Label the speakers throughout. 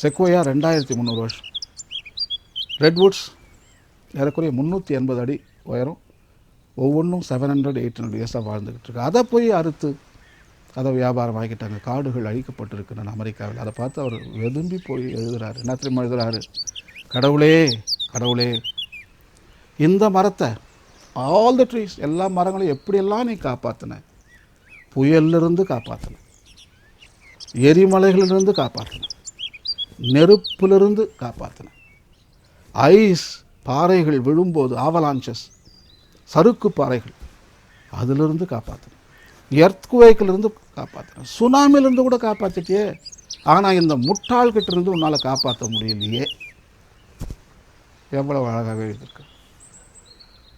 Speaker 1: Sequoia ரெண்டாயிரத்தி முந்நூறு வருஷம். ரெட்வுட்ஸ் ஏறக்குறைய முந்நூற்றி எண்பது அடி உயரம். ஒவ்வொன்றும் செவன் ஹண்ட்ரட் எயிட் ஹண்ட்ரட் இயர்ஸாக வாழ்ந்துக்கிட்டு இருக்கு. அதை போய் அறுத்து அதை வியாபாரம் ஆகிட்டாங்க காடுகள் அழிக்கப்பட்டிருக்கின்றன அமெரிக்காவில். அதை பார்த்து அவர் வெதும்பி போய் எழுதுகிறார் என்ன திரும்ப எழுதுகிறாரு கடவுளே கடவுளே. இந்த மரத்தை ஆல் த ட்ரீஸ் எல்லா மரங்களையும் எப்படியெல்லாம் நீ காப்பாற்றின புயல்லிருந்து காப்பாற்றின எரிமலைகளிலிருந்து காப்பாற்றின நெருப்பிலிருந்து காப்பாற்றின ஐஸ் பாறைகள் விழும்போது ஆவலான்சஸ் சறுக்கு பாறைகள் அதிலிருந்து காப்பாற்றின எர்த்குவேக்கிலிருந்து காப்பாற்றின சுனாமிலிருந்து கூட காப்பாற்றிட்டியே ஆனால் இந்த முட்டாள்கிட்ட இருந்து உன்னால் காப்பாற்ற முடியலையே. எவ்வளவு அழகாக எழுதியிருக்கு.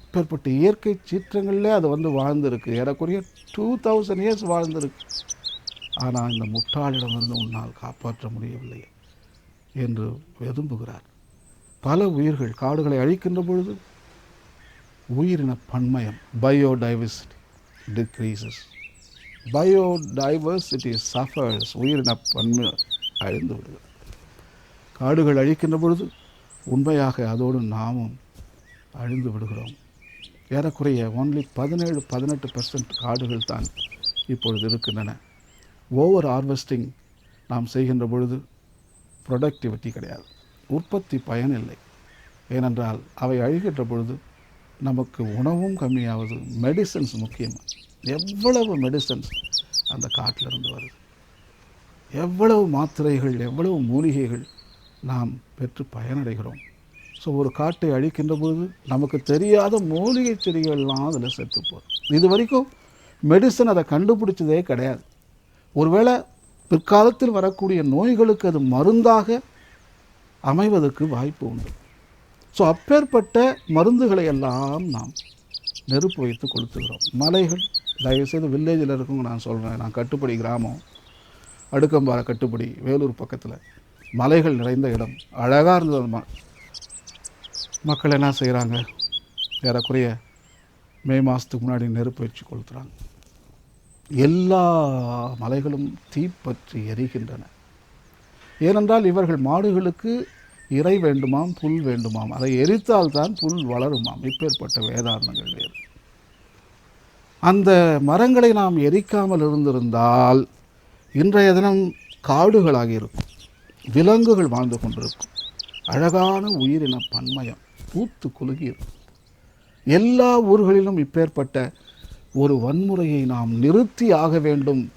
Speaker 1: இப்பேற்பட்ட இயற்கை சீற்றங்கள்லே அது வந்து வாழ்ந்திருக்கு. ஏறக்குறைய டூ தௌசண்ட் இயர்ஸ் வாழ்ந்திருக்கு. ஆனால் இந்த முட்டாளிடமிருந்து உன்னால் காப்பாற்ற முடியவில்லை என்று வெதும்புகிறார் பல உயிர்கள் காடுகளை அழிக்கின்ற பொழுது உயிரின பன்மயம் பயோடைவர்சிட்டி டிக்ரீசஸ் பயோடைவர்சிட்டி சஃபர்ஸ் உயிரின பன்மை அழிந்து விடுகிறது. காடுகள் அழிக்கின்ற பொழுது உண்மையாக அதோடு நாமும் அழிந்து விடுகிறோம். ஏறக்குறைய ஒன்லி பதினேழு பதினெட்டு பர்சன்ட் காடுகள் தான் இப்பொழுது இருக்கின்றன. ஓவர் ஹார்வெஸ்டிங் நாம் செய்கின்ற பொழுது ப்ரொடக்டிவிட்டி கிடையாது. உற்பத்தி பயன் இல்லை. ஏனென்றால் அவை அழிகின்ற பொழுது நமக்கு உணவும் கம்மியாவது மெடிசன்ஸ் முக்கியம்? எவ்வளவு மெடிசன்ஸ் அந்த காட்டிலிருந்து வருது? எவ்வளவு மாத்திரைகள் எவ்வளவு மூலிகைகள் நாம் பெற்று பயனடைகிறோம்? ஸோ ஒரு காட்டை அழிக்கின்ற பொழுது நமக்கு தெரியாத மூலிகை செடிகள்லாம் அதில் செத்து போகிறோம் இது வரைக்கும் மெடிசன் அதை கண்டுபிடிச்சதே கிடையாது. ஒருவேளை பிற்காலத்தில் வரக்கூடிய நோய்களுக்கு அது மருந்தாக அமைவதற்கு வாய்ப்பு உண்டு. ஸோ அப்பேற்பட்ட மருந்துகளை எல்லாம் நாம் நெருப்பு வைத்து கொளுத்துகிறோம். மலைகள் தயவுசெய்து வில்லேஜில் இருக்கவங்க நான் சொல்கிறேன் நான் கட்டுப்படி கிராமம் அடுக்கம்பாறை கட்டுப்படி வேலூர் பக்கத்தில் மலைகள் நிறைந்த இடம். அழகாக இருந்தது அந்த ம- மக்கள் என்ன செய்கிறாங்க ஏறக்குறைய மே மாதத்துக்கு முன்னாடி நெருப்பு வச்சு கொளுத்துறாங்க. எல்லா மலைகளும் தீப்பற்றி எரிகின்றன. ஏனென்றால் இவர்கள் மாடுகளுக்கு இறை வேண்டுமாம் புல் வேண்டுமாம். அதை எரித்தால் தான் புல் வளருமாம். இப்பேற்பட்ட வேதாரணங்கள் வேறு. அந்த மரங்களை நாம் எரிக்காமல் இருந்திருந்தால் இன்றைய தினம் காடுகளாக இருக்கும் விலங்குகள் வாழ்ந்து கொண்டிருக்கும் அழகான உயிரின பன்மயம் பூத்து குலுகி இருக்கும். எல்லா ஊர்களிலும் இப்பேற்பட்ட ஒரு வன்முறையை நாம் நிறுத்தி ஆக வேண்டும்.